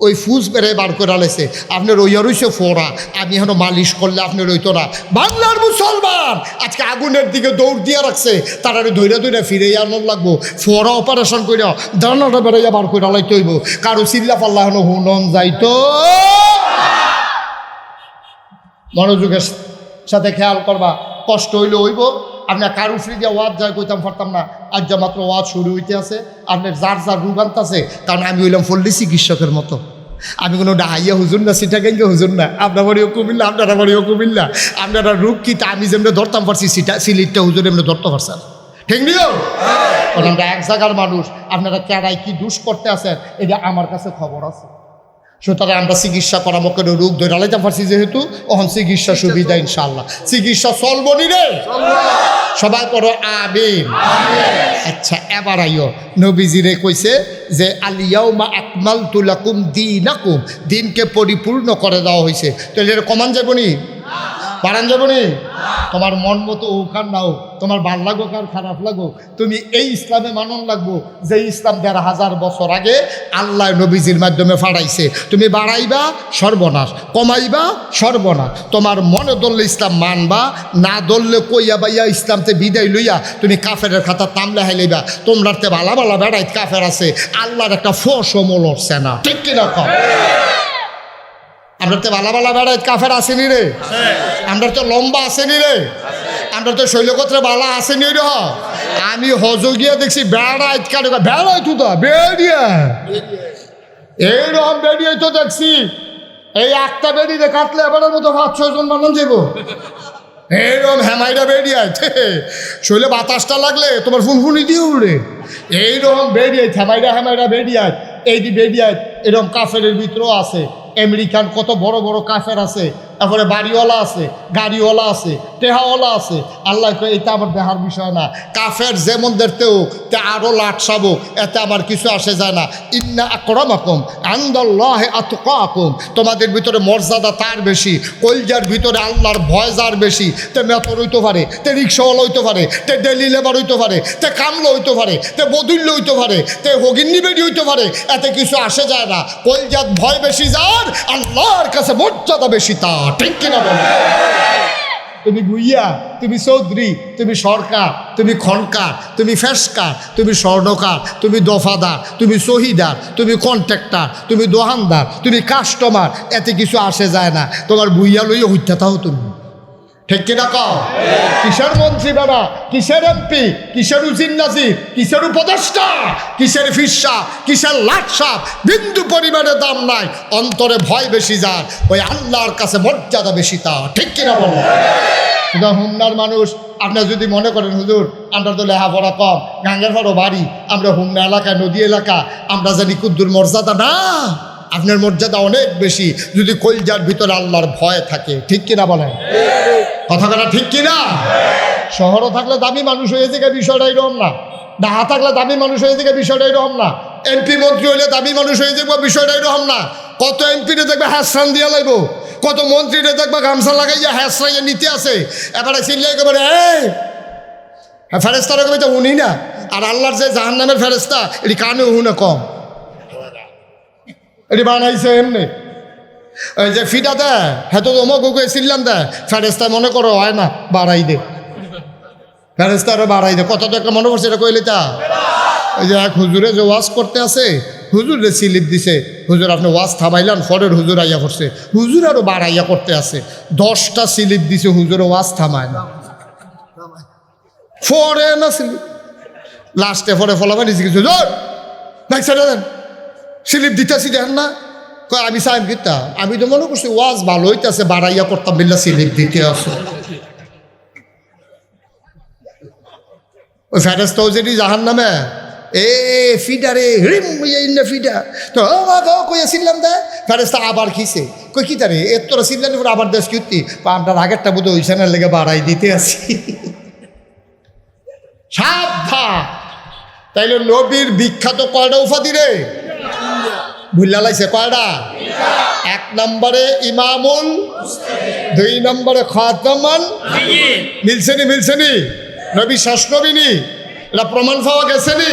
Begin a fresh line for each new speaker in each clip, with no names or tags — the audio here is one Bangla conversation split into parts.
ওই ফুস বেড়ে বার করে আলেছে আপনার ওই রইছে ফোড়া। আমি এখন মালিশ করলে আপনি রইতো না। বাংলার মুসলমান! আজকে আগুনের দিকে দৌড় দিয়ে রাখছে। তারা ধৈরে ধৈরে ফিরে আনন্দ লাগবো। ফোড়া অপারেশন করে দানাটা বেড়াইয়া বার করে আলাইতে হইব। কারও চিল্লা পাল্লা হনো হুনন যাইতো। মনোযোগের সাথে খেয়াল করবা। কষ্ট হইলে হইব। আপনার কারু ফ্রি দিয়ে ওয়াজ যায় কইতাম পারতাম না। আজ যা মাত্র ওয়াজ শুরু হইতে আছে আপনার যার যার রূপ আনতেছে কারণ আমি হইলাম ফল্লি চিকিৎসকের মতো। আমি কোনো ডাহাইয়া হুজুর না সিটা গেঙ্গে হুজুর না। আপনার বাড়িও কুমিল্লা আপনারা বাড়িও কুমিল্লা। আপনারা রূপ কি তা আমি যেমনি ধরতাম পারছি সিটা সিলিটটা হুজুর এমনি ধরতে পারছেন ঠিক নিও কারণ আমরা এক জায়গার মানুষ আপনারা কেড়াই কি দুষ করতে আছেন এটা আমার কাছে খবর আছে। সুতরাং আমরা চিকিৎসা পরামর্শ করে রোগ ধরে আলাইতে পারছি যেহেতু ওখান চিকিৎসা সুবিধা ইনশাল্লাহ চিকিৎসা চলবনি রে? সবাই করো আমিন। আচ্ছা এবার আইও। নবীজিরে কইছে যে আলিয়াও মা আকমাল তুলাকুম দিন আকুম দিনকে পরিপূর্ণ করে দেওয়া হয়েছে তাহলে এটা কমান যাবনি বাড়ান যাবনি তোমার মন মতো ওখান নাও, তোমার ভালো লাগুক আর খারাপ লাগুক। তুমি এই ইসলামে মানন লাগবো, যে ইসলাম দেড় হাজার বছর আগে আল্লাহ নবীজির মাধ্যমে ফাড়াইছে। তুমি বাড়াইবা, সর্বনাশ। কমাইবা, সর্বনাশ। তোমার মনে ধরলে ইসলাম মানবা, না ধরলে কইয়া বাইয়া ইসলামতে বিদায় লইয়া তুমি কাফের খাতা তামলে হাইলাইবা। তোমরাতে ভালা ভালা বেড়াই কাফের আছে। আল্লাহর একটা ফোস মল উঠছে না ঠিক কিনা আমরা তো ভালা ভালা বেড়াই কাফের আসেনি রে। আমরা তো লম্বা আসেনি রে। আমরা তো শৈলকত্রে বালা আসেনি রে। হ। আমি হজ গিয়া দেখছি বেড়াই কাটে বেড়াই তো বেড়িয়া। এইরকম বেরিয়ে তো দেখছি এই একটা বেরিয়ে কাটলে এবারের মতো পাঁচ ছয় জন মানুষ যাব এইরকম হ্যামাইরা বেরিয়ে শৈলে বাতাসটা লাগলে তোমার ফুনফুনি দিয়ে উড়ে। এইরকম বেরিয়ে হ্যামাইরা হ্যামাইরা বেরিয়ে এই বেরিয়ে এরকম কাফের ভিতরেও আছে। আমেরিকান কত বড় বড় কাফের আছে? তারপরে বাড়িওয়ালা আছে, গাড়িওয়ালা আছে, টেহাওয়ালা আছে। আল্লাহ কয়, এটা আমার দেহার বিষয় না। কাফের যেমন দেখতেও, তে আরও লাটসাবো, এতে আমার কিছু আসে যায় না। ইন্না আকরমাকুম আন্দল্লাহে আতকাকুম। তোমাদের ভিতরে মর্যাদা তার বেশি, কলজার ভিতরে আল্লাহর ভয় যার বেশি, তে মেতর হইতে পারে, তে রিক্সাওয়ালা হইতে পারে, তে ডেলি লেবার হইতে পারে, তে কামলা হইতে পারে, তে বদুল্য হইতে পারে, তে হগিন্নি বেডি হইতে পারে, এতে কিছু আসে যায় না। কলজাত ভয় বেশি যার, আল্লাহর কাছে মর্যাদা বেশি তার। ঠিক কিনা বলো। তুমি গুইয়া, তুমি চৌধুরী, তুমি সরকার, তুমি খনকার, তুমি ফেসকার, তুমি স্বর্ণকার, তুমি দফাদার, তুমি শহীদার তুমি কন্ট্রাক্টার, তুমি দোহানদার, তুমি কাস্টমার, এতে কিছু আসে যায় না। তোমার গুইয়া লইয়া হইতে তাও তুমি। ঠিক কিনা কও? কিসের মন্ত্রী বাবা? কিসের এমপি? কিসের উজির নাজির? কিসের উপদেষ্টা? কিসের ফিসা কিসের লাটসাপ? বিন্দু পরিমাণে দাম নাই, অন্তরে ভয় বেশি যার, ওই আল্লাহর কাছে মর্যাদা বেশি তা ঠিক কিনা বলো? সুতরাং হুমনার মানুষ আপনার যদি মনে করেন, হুজুর, আমরা তো লেহাপড়া কম, গাঙ্গের ফাড়ো বাড়ি, আমরা হুমনা এলাকা নদী এলাকা, আমরা জানি কুদ্দুর মর্যাদা না। আপনার মর্যাদা অনেক বেশি, যদি কলজার ভিতরে আল্লাহর ভয় থাকে, ঠিক কিনা বলেন? কথা কথা ঠিক কিনা? শহরও থাকলে দামি মানুষ হয়ে থেকে বিষয়টা এরকম না। ডাহা থাকলে দামি মানুষ হয়ে থেকে বিষয়টা এরকম না। এমপি মন্ত্রী হইলে দামি মানুষ হয়ে যাব বিষয়টা এরকম না। কত এমপিরে দেখবে হ্যাসরান দিয়া লাগবো কত মন্ত্রীরে দেখবে গামছা লাগাইয়া হ্যাসরাইয়া নিতে আসে এবারে চিল্লাই একেবারে এই! হ্যাঁ ফেরেস্তার তো উনি না? আর আল্লাহর যে জাহান নামের ফেরেস্তা এটি কানে উহুনে কম। এটি বানাইছে এমনি। এই যে ফিটা দেয় হ্যাঁ তো অমুক ওকে চিল্লাম দেয় ফেরেস্তা মনে করো হয় না, বাড়াই দে। ফেরেস্তারও বাড়াই দে। কত একটা মনে পড়ছে, এটা কইলে তা? ওই যে এক হুজুরে যে ওয়াজ করতে আছে, হুজুরে স্লিপ দিছে। হুজুর, আপনি ওয়াজ থামাইলেন ফরের হুজুর আইয়া করছে হুজুর আরও বাড়াইয়া করতে আছে। দশটা স্লিপ দিছে, হুজুরে ওয়াজ থামায় না। ফরে না স্লিপ। লাস্টে ফরে ফলাবা নিজে কিছু। জোর নাই ছেড়ে দেন। স্লিপ দিতেছি, দেখেন না। কয়, আমি সাইন কিতা আমি তো মনে করছি ওয়াজ ভালো হইতেছে, বাড়াইয়া করতাম বিল্লা স্লিপ দিতে আসো ওই ফেরেস্তাও যেটি জাহান নামে এ ফিডা রে, হিড়িম ইন্না ফিডা তো, ও, মা গো কই আসিলাম দা। ফেরেস্তা আবার খিসে কই কি তারে এর তোরা পরে আবার দেশ কিউতি? আপনার আগেরটা বোধ ওইখানের লেগে বাড়াই দিতে আসি সাবধান। তাইলে নবীর বিখ্যাত কয়টা উপাধি রে? ভুল্লা লাইছে কয়টা? এক নম্বরে ইমামুল দুই নম্বরে খাতামান। মিলছেনি মিলছেনি? নবী শেষ নবীনি? এটা প্রমাণ পাওয়া গেছে নি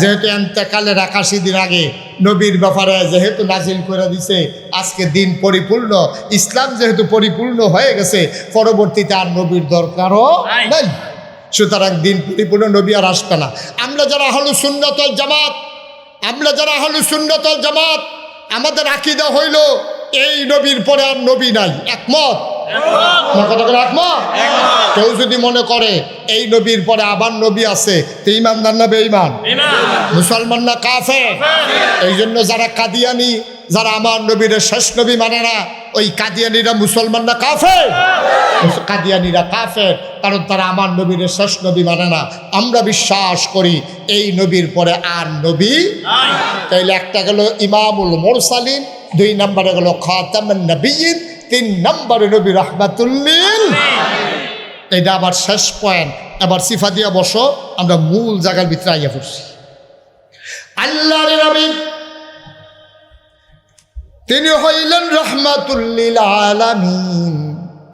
যেহেতু এন্তেকালের একাশি দিন আগে নবীর ব্যাপারে যেহেতু নাজিল করে দিছে আজকে দিন পরিপূর্ণ ইসলাম যেহেতু পরিপূর্ণ হয়ে গেছে পরবর্তীতে আর নবীর দরকারও
নাই।
সুতরাং দিন পরিপূর্ণ নবী আর আসবে না। আমরা যারা হলো সুন্নতল জামাত আমরা যারা হলো সুন্নতল জামাত, আমাদের আকিদা হইল, এই নবীর পরে আর নবী নাই, একমত। কথা একমত? কেউ যদি মনে করে এই নবীর পরে আবার নবী আছে তো ইমানদার না বেঈমান? মুসলমান না কাফে এই জন্য যারা কাদিয়ানি যারা আমার নবীর শেষ নবী মানে না ওই কাদিয়ানিরা মুসলমান না কাফে কাদিয়ানিরা কাফের কারণ তারা আমার নবীর শেষ নবী মানে না। আমরা বিশ্বাস করি এই নবীর পরে আর নবী তাইলে একটা গেল ইমামুল মোরসালিন দুই নম্বরে গেল খাতামান নবীন তিন নম্বরে নবী রহমাতুল্লিল। এটা আবার শেষ পয়েন্ট এবার সিফা দিয়া বসো, আমরা মূল জায়গার ভিতরে আইয়া পড়ছি। আল্লাহর নবী তিনি হইলেন রহমাতুল্লিল আলামিন।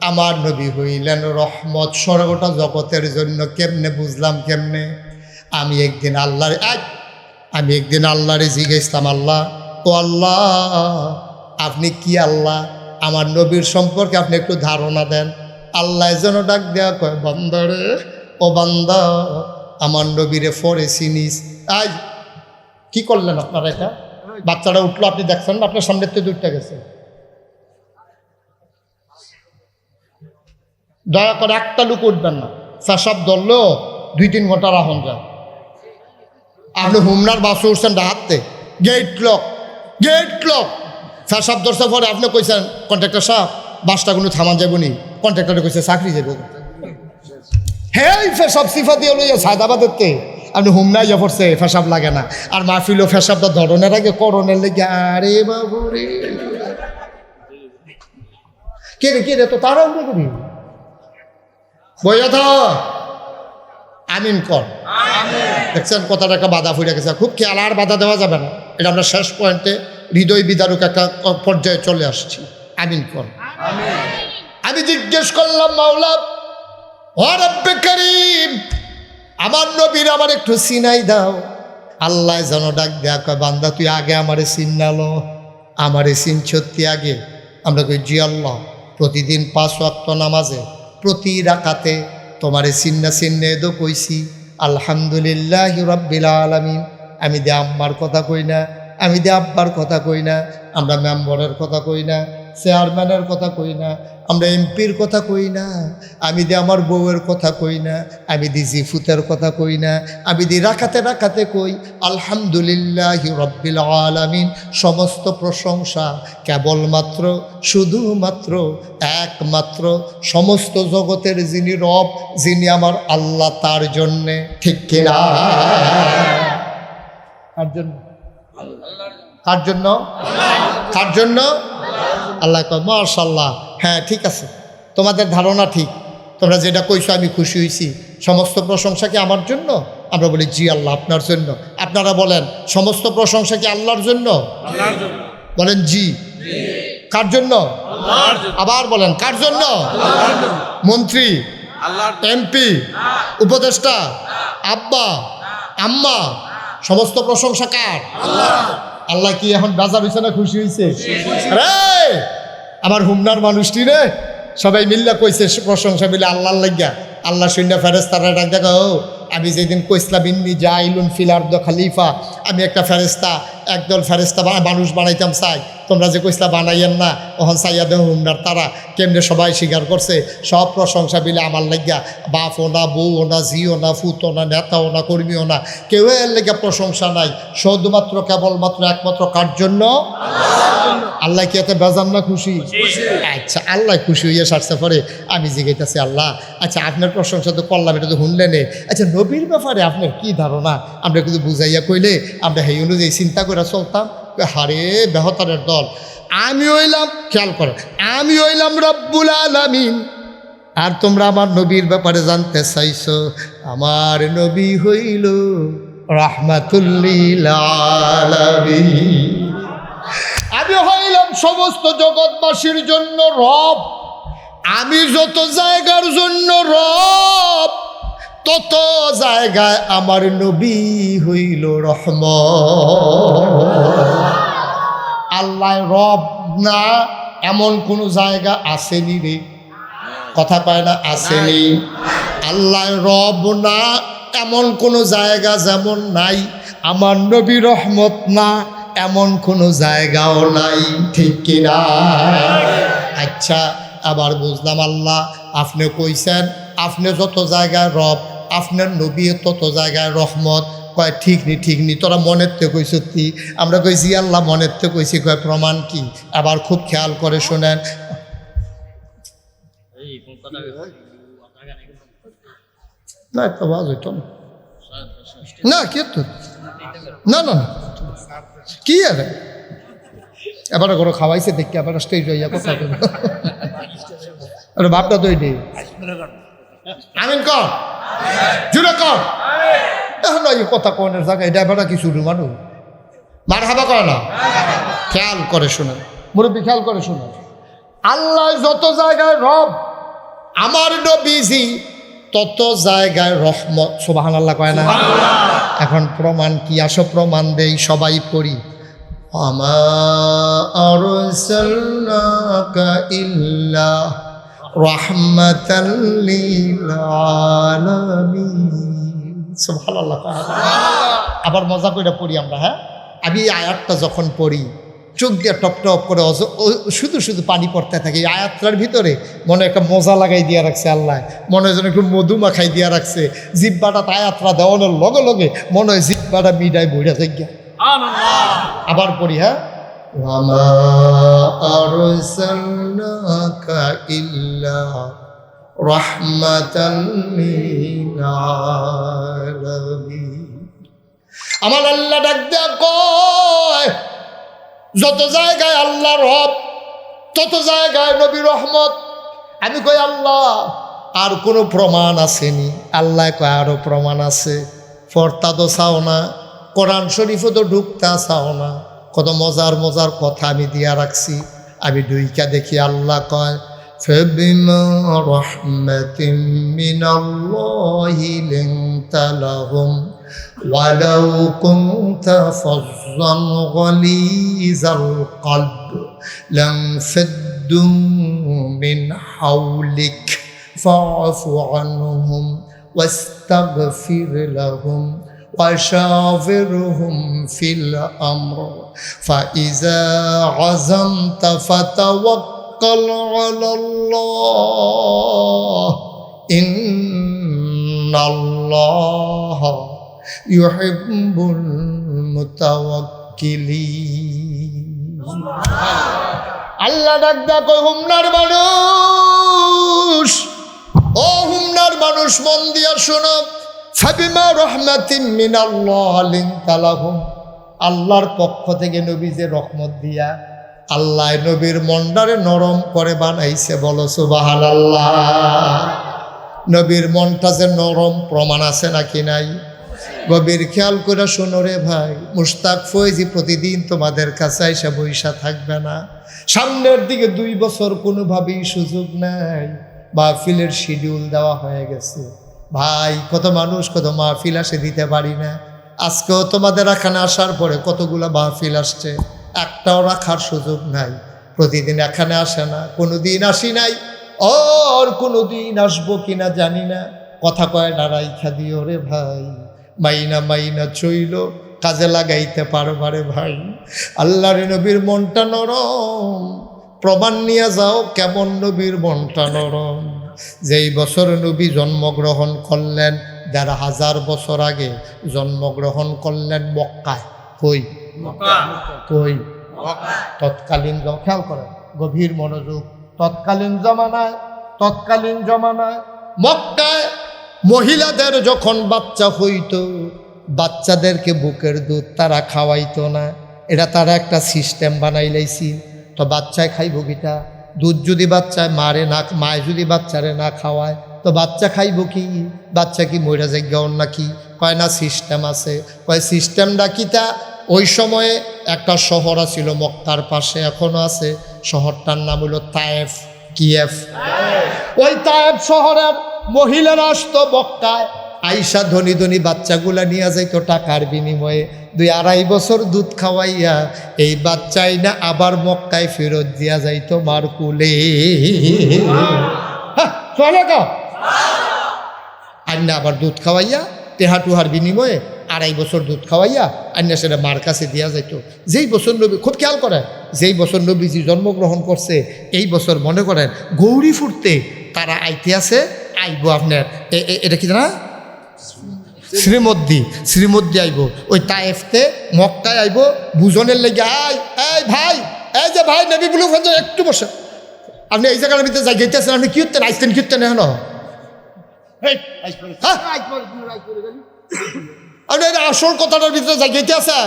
আমার নবী হইলেন রহমত। সর্বটা জগতের জন্য কেমনে বুঝলাম, কেমনে? আমি একদিন আল্লাহর এক আমি একদিন আল্লাহরে জিজ্ঞেসলাম, আল্লাহ, ও আল্লাহ, আপনি কি আল্লাহ? আমার নবীর সম্পর্কে আপনি একটু ধারণা দেন। আল্লাহ যেন ডাক দেওয়া কয় বান্দারে ও বান্দা, আমার নবীরে ফরে চিনিস। আজ কি করলেন আপনারা এটা? বাচ্চারা উঠল, আপনি দেখছেন না? আপনার সামনের তো দুইটা গেছে। দয়া করে একটা লুক উঠবেন না। ফেসাব ধরলেও দুই তিন ঘণ্টা রাখুন যায়। আপনি হুমনার বাসে উঠছেন ডাহাতে গেট লক গেট লক ফেসাব ধরছে পরে আপনি কইছেন কন্ট্রাক্টর সাহেব বাসটা কোনো থামান যাব নি। কন্ট্রাক্টরে কইছে চাকরি যাব হেই ফেসাব সিফা দিয়ে লইয়া সায়দাবাদের তে আপনি হুমনাই যা পড়ছে ফেসাব লাগে না। আর মাহফিলও ফেসাবটা ধরনের আগে করণের লেগে। আরে বাবু রে। কে রে কে রে তো তারা উঠে করি বইয়া আমিন কর। দেখছেন কথাটা একটা বাধা ফুটে গেছে। খুব খেয়াল আর বাধা দেওয়া যাবে না। এটা আমরা শেষ পয়েন্টে হৃদয় বিদারক একটা পর্যায়ে চলে আসছি। আমিন কর। আমি জিজ্ঞেস করলাম, মাওলা আমার নবীর আমার একটু সিনাই দাও। আল্লাহ যেন ডাক দেয়া বান্দা, তুই আগে আমারে চিন্নালো আমারে চিন সত্যি আগে। আমরা কই, জি আল্লাহ, প্রতিদিন পাঁচ ওয়াক্ত নামাজে প্রতি রাকাতে তোমারে চিন্না চিন্নে দো কইছি, আলহামদুলিল্লাহ রব্বিল আলমিন। আমি দে আম্মার কথা কই না আমি দে আব্বার কথা কই না, আমরা মেম্বরের কথা কই না, চেয়ারম্যানের কথা কই না, আমরা এমপির কথা কই না, আমি দি আমার বউয়ের কথা কই না, আমি দি জিফুতের কথা কই না, আমি দি রাখাতে রাখাতে কই, আলহামদুলিল্লাহ রব্বিল আলামিন, সমস্ত প্রশংসা কেবলমাত্র, শুধুমাত্র, একমাত্র, সমস্ত জগতের যিনি রব, যিনি আমার আল্লাহ, তার জন্যে, ঠিক কিনা? কার জন্য? কার জন্য? কার জন্য? আল্লাহ কয় মাশাল্লাহ হ্যাঁ ঠিক আছে। তোমাদের ধারণা ঠিক। তোমরা যেটা কইছো আমি খুশি হয়েছি সমস্ত প্রশংসা কি আমার জন্য? আমরা বলি জি আল্লাহ আপনার জন্য। আপনারা বলেন সমস্ত প্রশংসা কি আল্লাহর জন্য? বলেন জি। কার জন্য? আবার বলেন কার জন্য? মন্ত্রী এমপি উপদেষ্টা আব্বা আম্মা সমস্ত প্রশংসা কার? আল্লাহ। কি এখন বাজার হয়েছে না খুশি হয়েছে আমার হুমনার মানুষটি রে সবাই মিল্লা কইছে প্রশংসা মিলে আল্লাহ লাগিয়া আল্লাহ শূন্য ফেরেস্তারা ডাক দেখা আমি যেদিন কইসলাম ইন্নি জাইলুন ফিলার দ খালিফা আমি একটা ফেরেস্তা একদল ফেরেস্তা মানুষ বানাইতাম চাই। তোমরা যে কইসলা বানাইয়েন না ওহন সাইয়া দেহ হুমনার তারা। কেমনে সবাই স্বীকার করছে? সব প্রশংসা মিলে আমার লাগিয়া বাপ ও না, বউ ও না ঝিও না, ফুতো না নেতাও না কর্মীও না, কেউ এর লেগে প্রশংসা নাই। শুধুমাত্র, কেবলমাত্র, একমাত্র কার জন্য? আল্লাহ কি এত বেজান না খুশি? আচ্ছা আল্লাহ খুশি হইয়া সারছে পরে। আমি জিজ্ঞাসি আল্লাহ আচ্ছা আপনার প্রশংসা তো করলাম, এটা তো শুনলেনে আচ্ছা নবীর ব্যাপারে আপনার কি ধারণা? আমরা কিন্তু বুঝাইয়া কইলে আমরা সেই অনুযায়ী চিন্তা করে চলতাম হারে বেহতারের দল। আমি হইলাম, খেয়াল করো, আমি হইলাম রব্বুল আলামিন। আর তোমরা আমার নবীর ব্যাপারে জানতে চাইছো, আমার নবী হইল রাহমাতুল্লিল আমি হইলাম সমস্ত জগৎবাসীর জন্য রব। আমি যত জায়গার জন্য রব তত জায়গায় আমার নবী হইল রহম আল্লাহ রব না এমন কোন জায়গা আসেনি রে। কথা পায় না, আসেনি। আল্লাহ রব না এমন কোন জায়গা যেমন নাই। আমার নবী রহমত না এমন কোনো জায়গাও নাই। ঠিক কিনা আচ্ছা আবার বুঝলাম আল্লাহ, আপনি কইছেন, আপনি যত জায়গায় রব আপনার নবী তত জায়গায় রহমত কয় ঠিক নি ঠিক নি তোরা মনের তো কই সত্যি? আমরা কইছি আল্লাহ মনের তো কইছি কয় প্রমাণ কি? আবার খুব খেয়াল করে শোনেন। না তো বাজ হইতো না। না কে তো না না কি আরে? এবার কোনো খাওয়াইছে দেখি আবার স্টেজ হইয়া কথা। আরে বাপটা তো এটাই আমিন কর। জুড়ে কর এখন এই কথা কনের জায়গায় এবার কি শুরু মানুষ। মার হাবা করে না। খেয়াল করে শোনেন। মুরব্বী খেয়াল করে শোনেন। আল্লাহ যত জায়গায় রব আমার নবীজি তত জায়গায় রহমত। সুবাহান আল্লাহ কয় না? এখন প্রমাণ কি? আসো প্রমাণ দেই সবাই পড়ি। আমা আরসালনাকা ইল্লা রাহমাতাল আবার মজা করে পড়ি আমরা হ্যাঁ? আমি এই আয়াতটা যখন পড়ি চোখ দিয়ে টপ টপ করে শুধু শুধু পানি পড়তে থাকে এই আয়াতটার ভিতরে মনে একটা মজা লাগাই দিয়ে রাখছে আল্লাহ। মনে হয় যেন একটু মধু মাখাই দিয়ে রাখছে। জিব্বাটা আয়াতটা দেওয়ানোর লগে লগে মনে হয় জিব্বাটা মিডাই বইটা থেকে আবার পড়ি হ্যাঁ? আরসালনাকা ইল্লা রাহমাতাল লিল আলামিন আমার আল্লাহ ডাক দেয়া কয়, যত জায়গায় আল্লাহ রব, তত জায়গায় নবী রহমত। আমি কই, আল্লাহ, আর কোনো প্রমাণ আসেনি। আল্লাহ কয় আরও প্রমাণ আছে। ফর্তা তো চাও না, কোরআন শরীফও তো ঢুকতা চাও না। কত মজার মজার কথা আমি দিয়া রাখছি আমি দুইকা দেখি আল্লাহ কয় فبما رحمة من الله لنت لهم ولو كنت فظا غليظ القلب لانفضوا من حولك فاعف عنهم واستغفر لهم وشاورهم في الأمر فإذا عزمت فتوكل على الله إن الله يحب المتوكلين আল্লাহ ডাক ডাক ওই হুমনার মানুষ ও হুমনার মানুষ মন দিয়া শোনো ফাবিমা রহমাতিম মিনাল্লাহ লিনতালাহুম। আল্লাহর পক্ষ থেকে নবী যে রহমত দিয়া আল্লাহ নবীর মন্ডারে নরম করে বানাইছে, বলো সুবহানাল্লাহ। নবীর মনটা যে নরম প্রমাণ আছে নাকি নাই? গভীর খেয়াল করে শোনো রে ভাই মুস্তাক ফয়েজি প্রতিদিন তোমাদের কাছে এসে বৈশা থাকবে না। সামনের দিকে দুই বছর কোনোভাবেই সুযোগ নাই বা ফিলের শিডিউল দেওয়া হয়ে গেছে। ভাই, কত মানুষ, কত মাহফিল আসে দিতে পারি না। আজকেও তোমাদের এখানে আসার পরে কতগুলো মাহফিল আসছে, একটাও রাখার সুযোগ নাই। প্রতিদিন এখানে আসে না কোনো দিন আসি নাই। ওর কোনো দিন আসব কিনা জানি না। কথা কয় না রাইখা দিও রে ভাই, মাইনা মাইনা চইল, কাজে লাগাইতে পারবারে ভাই। আল্লাহর নবীর মনটা নরম, প্রমাণ নিয়ে যাও কেমন নবীর মনটা নরম। যেই বছর নবী জন্মগ্রহণ করলেন দেড় হাজার বছর আগে জন্মগ্রহণ করলেন মক্কায়। কই? কই? তৎকালীন খেয়াল করেন গভীর মনোযোগ। তৎকালীন জমানায় তৎকালীন জমানায় মক্কায় মহিলাদের যখন বাচ্চা হইত বাচ্চাদেরকে বুকের দুধ তারা খাওয়াইতো না। এটা তারা একটা সিস্টেম বানাই লাইছি তো বাচ্চায় খাইব কিটা? দুধ যদি বাচ্চায় মারে না, মায় যদি বাচ্চারে না খাওয়ায়, তো বাচ্চা খাইব কি? বাচ্চা কি মইরা যাইগাও নাকি? কয় না সিস্টেম আছে। কয় সিস্টেমটা কিতা ওই সময়ে একটা শহর আছিল মক্তার পাশে এখনও আছে। শহরটার নাম হলো তায়েফ। কিয়েফ। ওই তায়েফ শহরের মহিলারা আসতো মক্কায়। আইসা ধনী ধনী বাচ্চাগুলা নিয়ে যাইতো টাকার বিনিময়ে। দুই আড়াই বছর দুধ খাওয়াইয়া এই বাচ্চাই না আবার মক্কায় ফেরত দিয়া যাইতো মার কুলে? হ্যাঁ, আন্না আবার দুধ খাওয়াইয়া টেহা টুহার বিনিময়ে আড়াই বছর দুধ খাওয়াইয়া আন্না সেটা মার কাছে দেওয়া যাইতো। যেই বছর নবী খুব খেয়াল করেন যেই বছর নবীজি জন্মগ্রহণ করছে এই বছর মনে করেন গৌরী ফুটতে তারা আইতে আছে আইব আপনার এটা কি না শ্রীমদ্দি শ্রীমদ্দি আইব ওই তায়েফতে মক্কায় আইব বুজনের লেগে আই এই ভাই এই যে ভাই নবী বলু একটু বসে। আপনি এই জায়গার ভিতরে যাই গেতেছেন আপনি কি হতেন আইসতেন কি হতেন এখন? হ্যাঁ? আপনি আসল কথাটার ভিতরে জায়গাইতে আছে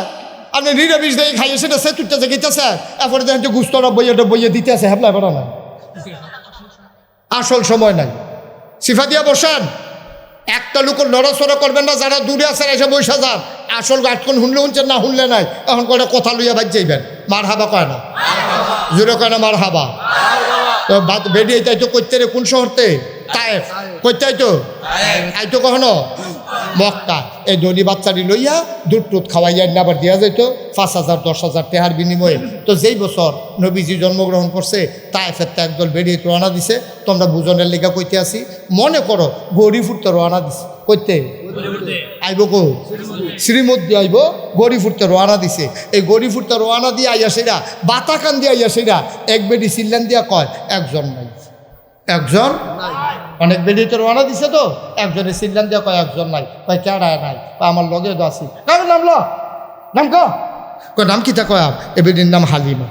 আপনি নিরামিষ দিয়ে খাইয়ে সেটা সে তুটতে জায়গাইতে আছে এরপরে দেখেন যে গুস্তরা বইয়েটা বইয়ে দিতে আছে হ্যাঁ না। আসল সময় নাই। সিফা দিয়া বসান। একটা লোক নড়াচড়া করবেন না, যারা দূরে আছেন এসে বৈশা যান। আসল গাছক্ষণ শুনলে শুনছেন না, শুনলে নাই? এখন কয়টা কথা লইয়া বাজ যাইবেন? মার হাবা কয় না? জোরে কয় না মার হাবা বেরিয়ে তাই তো করতে রে, কোন শহরতে? তায়েফ করতে আইতো আইতো কখনো? মক্কা এই ধনী বাচ্চাটি লইয়া দুধ টুধ খাওয়াইয়া আবার দেওয়া যাইতো, পাঁচ হাজার, দশ হাজার টেহার বিনিময়ে। তো যেই বছর নবীজি জন্মগ্রহণ করছে, তায়েফের তো একদল বেরিয়ে রওনা দিছে, তোমরা বুজনের লেখা কইতে আসি মনে করো, গৌরীপুর তো রওনা দিছে। কইতে আইব কো? শ্রীমদ্দি আইব গরিফুরতে রোয়ানা দিছে। এই গরিফুরতে রোয়ানা দিয়ে আইয়া সেরা, বাতাকান দিয়ে আইয়া সেরা, এক বেডি সিল্লান দিয়া কয়, একজন নাই। একজন? অনেক বেডিতে রোয়ানা দিছে তো? একজনে সিল্লান দিয়ে কয়, একজন নাই। কয় কেডায় নাই? আমার লগে তো আছি। কার নাম ল? নাম ক? নাম কিতা কয় এ বেডির নাম হালিমা।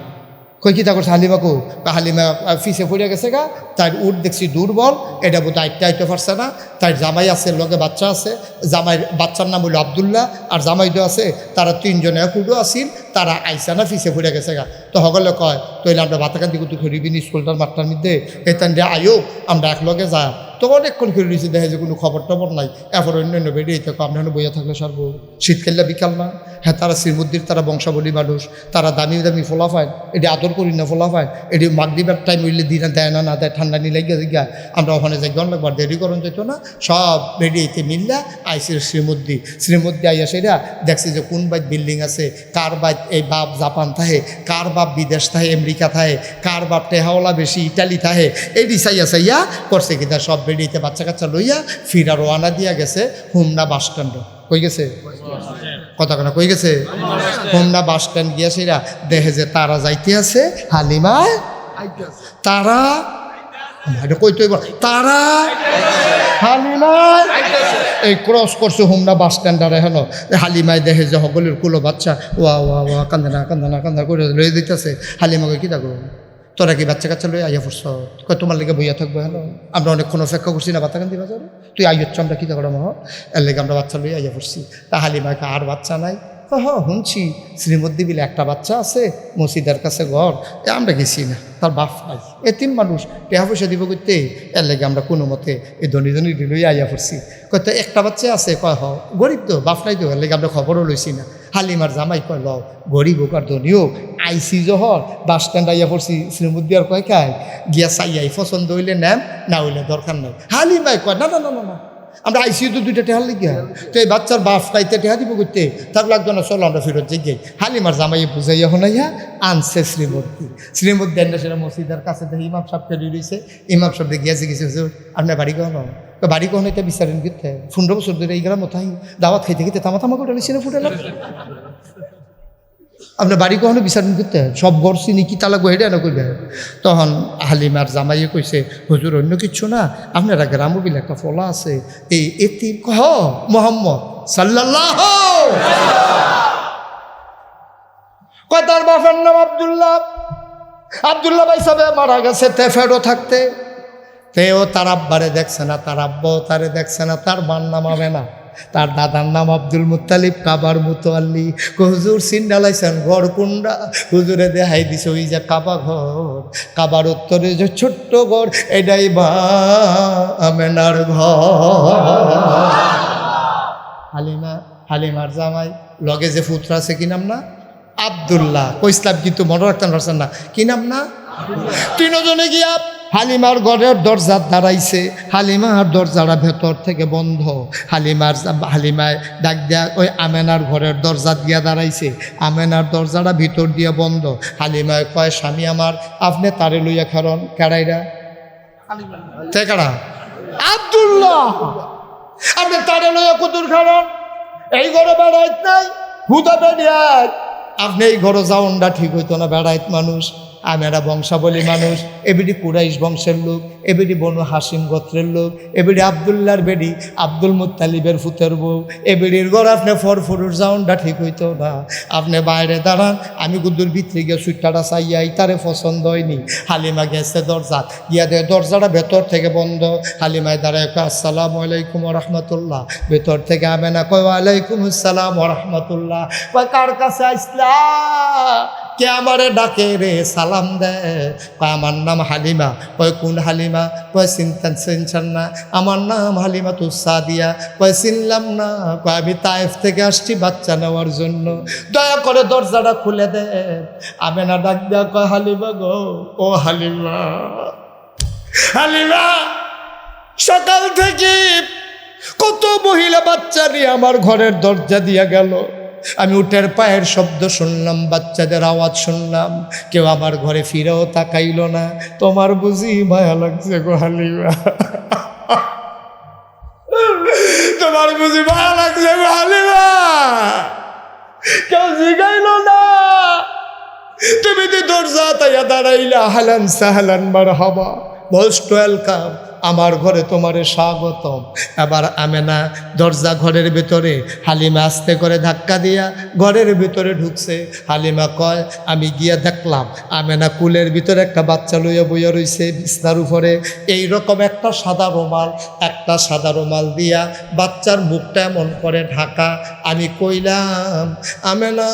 কই কিতা করছে হালিমা কো কয় হালিমা ফিসে পড়ে গেছে গা তার উঠ দেখছি দুর্বল এটা বোধ আইতে আইতে পারছে না তার জামাই আছে, লগে বাচ্চা আছে জামাই বাচ্চার নাম হলো আবদুল্লাহ আর জামাই তো আছে তারা তিনজনে কুডো আছিল তারা আইসা না ফিসে পড়ে গেছে গা। তো সকলে কয়, তইলে আমরা বাতাকান দিকে তুই রিবিনি স্কুলটার মাঠটার মধ্যে এতান দিয়ে আয়ো, আমরা একলগে যা তো অনেকক্ষণ করে রয়েছে দেখে যে কোনো খবর টবর নাই। এরপর অন্য অন্য বেরিয়ে থাকো আপনার বইয়া থাকলে সারবো। শীতকালে বিকাল না। হ্যাঁ তারা শ্রীমুদ্দির তারা বংশাবলী মানুষ। তারা দামি দামি ফোলা পায়। এটি আদর করি না ফোলা পায়। এটি মাগরিবের টাইম হইলে দিনে দেয় না না দেয়, ঠান্ডা নিলে গিয়ে গিয়া আমরা ওখানে যাই গন লাগবার দেরি করন যেত না। সব বেরিয়েতে মিললা আইসি শ্রীমুদ্দি শ্রীমুদ্দি আইয়া সেরা দেখছি যে কোন বাইত বিল্ডিং আছে, কার বাইত এই বাপ জাপান থাহে, কার বাপ বিদেশ থাহে, আমেরিকা থাহে, কার বাপ টেহাওলা বেশি, ইটালি থাহে। এই দিশাইয়া সাইয়া করছে কিনা সব বেরিয়েতে বাচ্চা কাচ্চা লইয়া ফিরা রোয়ানা দিয়া গেছে হুমনা বাস স্ট্যান্ড কই গেছে? কথা কেন, কই গেছে? হোমনা বাস স্ট্যান্ড গিয়া সেরা দেখে যে তারা যাইতে আছে, হালিমা? তারা? এটা কইতে হইব তারা? হালিমায় এই ক্রস করছে হোমনা বাস স্ট্যান্ডার হেন। হালিমায় দেখে যে সকলের কুলো বাচ্চা, ওয়া ওয়া ওয়া, কান্দে না, কান্দে কান্দা করে লয়ে দিতেছে। হালিমাকে কী দেখো তোরা কি বাচ্চা কাচ্চা লই আইয়া পড়ছ? কয়, তোমার লেগে বইয়া থাকব, হ্যালো? আমরা অনেকক্ষণ অপেক্ষা করছি না বাচ্চা কান্দি বাজারে। তুই আইয়চ্ছ আমরা কী করো মহ? এর লেগে আমরা বাচ্চা লই আইয়া পড়ছি। তা হালিমাকে আর বাচ্চা নাই। হ হ শুনছি শ্রীমদ্দি বিলে একটা বাচ্চা আছে, মসজিদের কাছে ঘর। এ, আমরা গেছি না, তার বাপ নাই। এ তিন মানুষ, টেহা পয়সা দিব করতে এর লেগে আমরা কোনো মতে এই ধনী ধনী লই আইয়া পড়ছি। কত একটা বাচ্চা আছে, কয়, হ, গরিব তো, বাপ নাই তো, এর লেগে আমরা খবরও লইছি না। হালিমার জামাই কয় লও গরিব হোক আর ধনী হোক, আইসি জহর, বাস স্ট্যান্ড আইয়া পড়ছি, শ্রীমদ্দি আর কয় খায় গিয়া চাইয়াই, পছন্দ হইলে নেম, না হইলে দরকার নাই। হালিমাই কয়, না না না না না। আমরা আইসিউ তো দুইটা টেহার লিখে তো এই বাচ্চার বাপ নাইতে টেহা দিব করতে তার লাগতো না, চলো আমরা ফেরত যে গিয়ে হালিমার জামাইয়ে বুঝাইয়া হনাইয়া আনছে শ্রীমূর্তি। শ্রীমূর্তি আনলে সেটা মসজিদের কাছে দেখে, ইমাম সাহেব ফেরি রয়েছে ইমাম সাহেব গিয়েছে গেছে হুজুর আপনার বাড়ি কখনো তো বাড়ি কখনো এটা বিচারেন কিন্তু পনেরো বছর ধরে এই গেলাম মতাই দাওয়াত খাইতে খেতে তামা তামা করে ফুটে ফুটে আপনার বাড়ি কখনো বিচারণ করতে সব ঘর চিনি কি তালা গহেডে না করবে তখন হালিমার জামাইয়ে কইছে, হুজুর, অন্য কিছু না। আপনারা গ্রামও বিলে একটা ফলা আছে। এই এতি কহ, মোহাম্মদ সাল্লাল্লাহ কয়, তার বাপের নাম আবদুল্লাহ। আবদুল্লাহ ভাই সাহেব মারা গেছে, তে ফেরো থাকতে। তেও তার আব্বারে দেখছে না, তার আব্বাও তারে দেখছে না, তার মান নামাবে না তার দাদার নাম আব্দুল মুতালিব কাবার মুতোয়াল্লি হুজুর সিন্ডালাইছেন ঘর কুন্ডা। হুজুরে দেখাই দিছে ওই যে কাবা ঘর। কাবার উত্তরে যে ছোট্ট ঘর এটাই বা আমেনার ঘর। হালিমা হালিমার জামাই লগে যে পুত্র আছে কি নাম না? আবদুল্লাহ। কইসলাম কিন্তু মনে পারছেন না? কি নাম না? তিনজনে গিয়া হালিমার ঘরের দরজা দাঁড়াইছে। হালিমার দরজাটা ভেতর থেকে বন্ধ। হালিমার হালিমায় ডাক দেয়া ওই আমেনার ঘরের দরজা দিয়া দাঁড়াইছে। আমেনার দরজাটা ভিতর দিয়ে বন্ধ। হালিমায় কয়, স্বামী আমার, আপনি তারে লইয়া খারণ। কেড়াইরা কারা আব্দুল্লাহ। আপনি তারে লইয়া কুতুর খারণ? এই ঘরে বেড়াইত নাই? হুদা বেড়াইত। আপনি এই ঘরে যাওনটা ঠিক হইতো না, বেড়াইত মানুষ। আমেরা বংশাবলী মানুষ, এবিডি কুরাইশ বংশের লোক, এবিডি বনু হাসিম গোত্রের লোক, এবিডি আবদুল্লার বেডি আব্দুল মুত্তালিবের ফুতের বউ, এবিডির ঘর আপনি ফরফরুর যাওনটা ঠিক হইতো না। আপনি বাইরে দাঁড়ান, আমি গুদ্দুর ভিতরে গিয়ে সুইটাটা চাইয়া তারে পছন্দ হয়নি। হালিমা গেছে দরজা, গিয়া দরজাটা ভেতর থেকে বন্ধ। হালিমায় দাঁড়ায় কয়, আসসালামু আলাইকুম রহমতুল্লাহ ভেতর থেকে আমেনা কয়, ওয়ালাইকুম আসসালাম রহমতুল্লাহ কার কাছে আসলা? কে আমারে ডাকে রে? সালাম দে। কয়, আমার নাম হালিমা। কয়, কোন হালিমা? কয় চিন্তা চিনছেন না। আমার নাম হালিমা তু সাদিয়া কয়, চিনলাম না। কয়, আমি তাইফ থেকে আসছি বাচ্চা নেওয়ার জন্য। দয়া করে দরজাটা খুলে দে। আমি না ডাক দেয়া কয়, হালিমা গো, ও হালিমা। হালিমা, সকাল থেকে কত মহিলা বাচ্চা নিয়ে আমার ঘরের দরজা দিয়া গেল। আমি উটের পায়ের শব্দ শুনলাম, বাচ্চাদের আওয়াজ শুনলাম। কেউ আমার ঘরে ফিরেও তাকাইল না। তোমার বুঝি মায়া লাগছে গো হালিমা। তোমার বুঝি মায়া লাগছে গো হালিমা। কেউ জিগাইল না। তুমি তো দরজা তাইয়া দাঁড়াইলা, হালান সাহালান মার হবা মোস্ট ওয়েলকাম আমার ঘরে তোমারে স্বাগতম। এবার আমেনা দরজা ঘরের ভেতরে হালিমা আস্তে করে ধাক্কা দিয়া ঘরের ভিতরে ঢুকছে। হালিমা কয়, আমি গিয়া দেখলাম, আমেনা কুলের ভিতরে একটা বাচ্চা লইয়া বইয়া রইছে বিছনার উপরে। এই রকম একটা সাদা রুমাল, একটা সাদা রুমাল দিয়া বাচ্চার মুখটা এমন করে ঢাকা। আমি কইলাম, আমেনা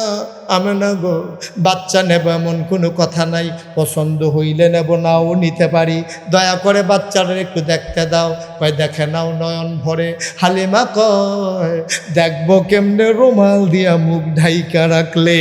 আমেনা গো, বাচ্চা নেব এমন কোনো কথা নাই, পছন্দ হইলে নেব, নাও নিতে পারি। দয়া করে বাচ্চাদের একটু দেখতে দাও, কয় দেখে নাও নয়ন ভরে। হালিমা কয়, দেখব কেমনে রুমাল দিয়া মুখ ঢাইকা রাখলে?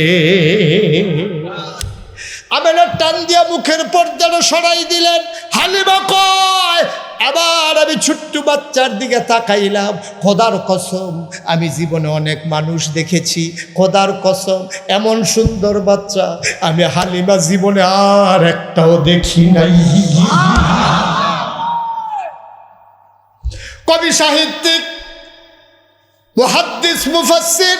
আমেনা টান দিয়া মুখের পর্দাটা সরাই দিলেন। হালিমা কয় আবার আমি ছোট্ট বাচ্চার দিকে তাকাইলাম। খোদার কসম, আমি জীবনে অনেক মানুষ দেখেছি। খোদার কসম, এমন সুন্দর বাচ্চা, আমি হালিমা জীবনে আর একটাও দেখি নাই। কবি সাহিত্যিক, মুহাদ্দিস, মুফাসসির,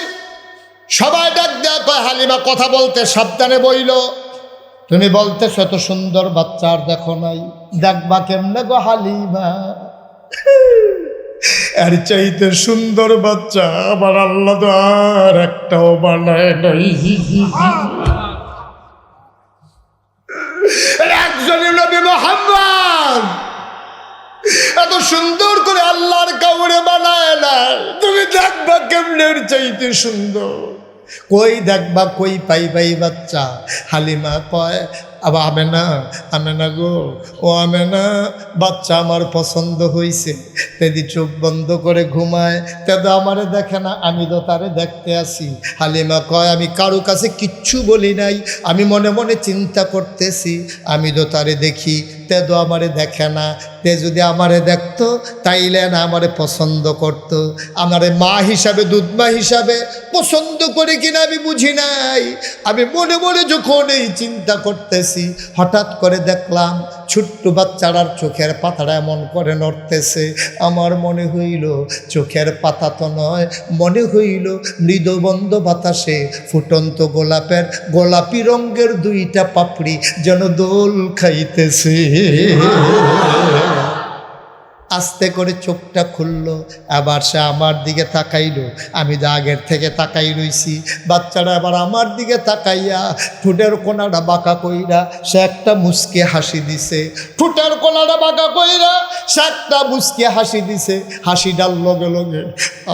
সবাই ডাক দেয়া কয়, হালিমা কথা বলতে সাবধানে বইল। তুমি বলতে শত সুন্দর বাচ্চা আর দেখো নাই। দেখবা কেমনে গো হালিমা? আর চাইতে সুন্দর বাচ্চা আবার আল্লাহ আর একটাও বানায় নাই। একজনই নবী মোহাম্মদ। এত সুন্দর করে আল্লাহর কাউরে বানায় না তুমি দেখবা কেমনে এর চাইতে সুন্দর। কই দেখবা, কই পাই পাই বাচ্চা? হালিমা কয় আবার হবে না আমি না গো, ও আমি না বাচ্চা আমার পছন্দ হইছে। তেদি চোখ বন্ধ করে ঘুমায়। তেদ আমারে দেখে না, আমি তো তারে দেখতে আসি। হালিমা কয়, আমি কারও কাছে কিচ্ছু বলি নাই, আমি মনে মনে চিন্তা করতেছি, আমি তো তারে দেখি। তেদো আমারে দেখে না, তে যদি আমারে দেখতো, তাইলে না আমারে পছন্দ করতো। আমারে মা হিসাবে দুধ মা হিসাবে পছন্দ করে কিনা আমি বুঝি নাই। আমি মনে মনে যখন এই চিন্তা করতেছি, হঠাৎ করে দেখলাম ছোট্ট বাচ্চারার চোখের পাতাটা এমন করে নড়তেছে। আমার মনে হইল চোখের পাতা তো নয়, মনে হইল মৃদবন্ধ বাতাসে ফুটন্ত গোলাপের, গোলাপি রঙ্গের দুইটা পাপড়ি যেন দোল খাইতেছে। আস্তে করে চোখটা খুলল, আবার সে আমার দিকে তাকাইলো। আমি তো আগের থেকে তাকাই রইছি, বাচ্চারা আবার আমার দিকে তাকাইয়া ঠোঁটের কোনাটা বাঁকা কইরা সে একটা মুসকে হাসি দিছে। ঠোঁটের কোনাটা বাঁকা কইরা সে একটা মুসকে হাসি দিছে। হাসিটার লগে লগে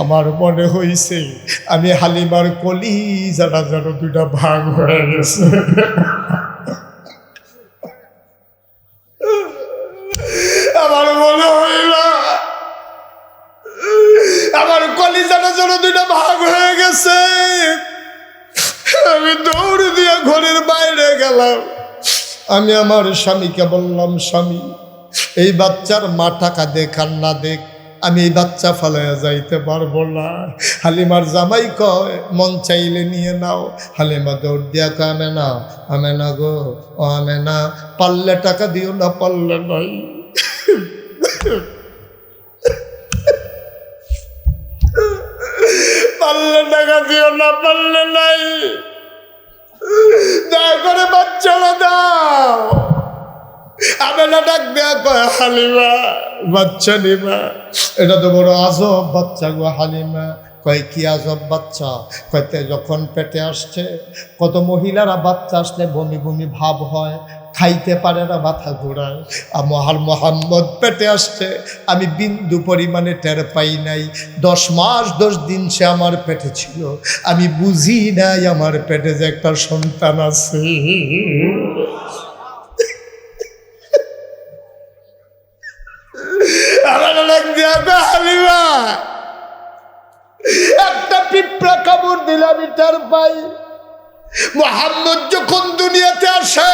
আমার মনে হইছে, আমি হালিমার কলি যারা যেন দুইটা ভাগ হয়ে গেছে। আমি দৌড় দিয়ে ঘরের বাইরে গেলাম। আমি আমার স্বামীকে বললাম, স্বামী, এই বাচ্চার মা টাকা দেখ আর না দেখ, আমি এই বাচ্চা ফালাইয়া যাইতে পারব না। হালিমার জামাই কয়, মন চাইলে নিয়ে নাও। হালিমা দৌড় দিয়া কয় আমে না আমে না গো আমে না পারলে টাকা দিও না, পারলে নাই। দিও না পারলে নাই। দয়া করে বাচ্চারা দাও। আমেনা ডাক দেয়া হালিমা, বাচ্চা নিমা। এটা তো বড় আজব বাচ্চা গো হালিমা। কয়, কি আজব বাচ্চা? কয়তে যখন পেটে আসছে, কত মহিলারা বাচ্চা আসলে বমি বমি ভাব হয়। খাইতে পারে না, মাথা ঘোরায় আর মহার মোহাম্মদ পেটে আসছে, আমি বিন্দু পরিমাণে টের পাই নাই। দশ মাস, দশ দিন সে আমার পেটে ছিল। আমি বুঝি নাই আমার পেটে যে একটা সন্তান আছে। আমার একটা পিঁপড়া কামড় দিলে আমি টের পাই। মোহাম্মদ যখন দুনিয়াতে আসে